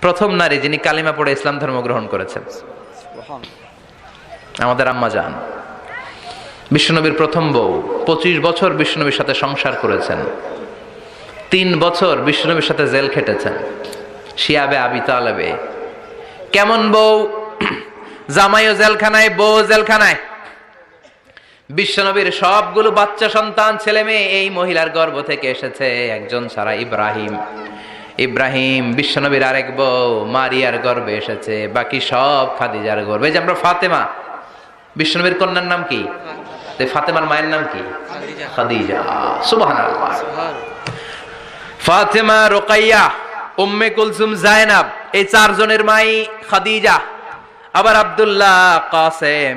প্রথম নারী যিনি কালিমা পড়ে ইসলাম ধর্ম গ্রহণ করেছেন। আমাদের আম্মা যান বিশ্বনবীর প্রথম বউ, পঁচিশ বছর বিশ্বনবীর সাথে সংসার করেছেন। তিন বছর বিশ্বনবীর সাথে জেল খেটেছেন। শিয়াবে আবি তালেবে। কেমন বউ? জামাইও জেলখানায় বউ জেলখানায়। বিশ্বনবীর সবগুলো বাচ্চা সন্তান, ছেলে মেয়ে, এই মহিলার গর্ভ থেকে এসেছে একজন সারা ইব্রাহিম। ইব্রাহিম বিশ্বনবীর আরেক বউ মারিয়ার গর্বে এসেছে। বাকি সব খাদিজার এই যে আমরা ফাতেমা বিশ্বনবীর কন্যার নাম কি? ফাতেমার মায়ের নাম কি? খাদিজা। ফাতেমা রোকাইয়া উম্মে কুলসুম জায়নাব এই চারজনের মাই খাদিজা। আবার আব্দুল্লাহ কাসেম।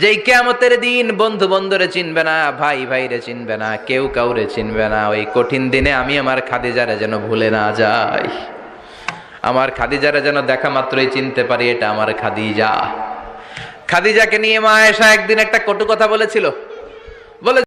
যেই কেয়ামতের দিন বন্ধু বন্ধুরে চিনবে না, ভাই ভাইরে চিনবে না, কেউ কাউরে চিনবে না, ওই কঠিন দিনে আমি আমার খাদিজারে যেন ভুলে না যাই। আমার খাদিজারে যেন দেখা মাত্রই চিনতে পারি এটা আমার খাদিজা। খাদিজাকে নিয়ে মা এসা একদিন একটা কটু কথা বলেছিল। বলে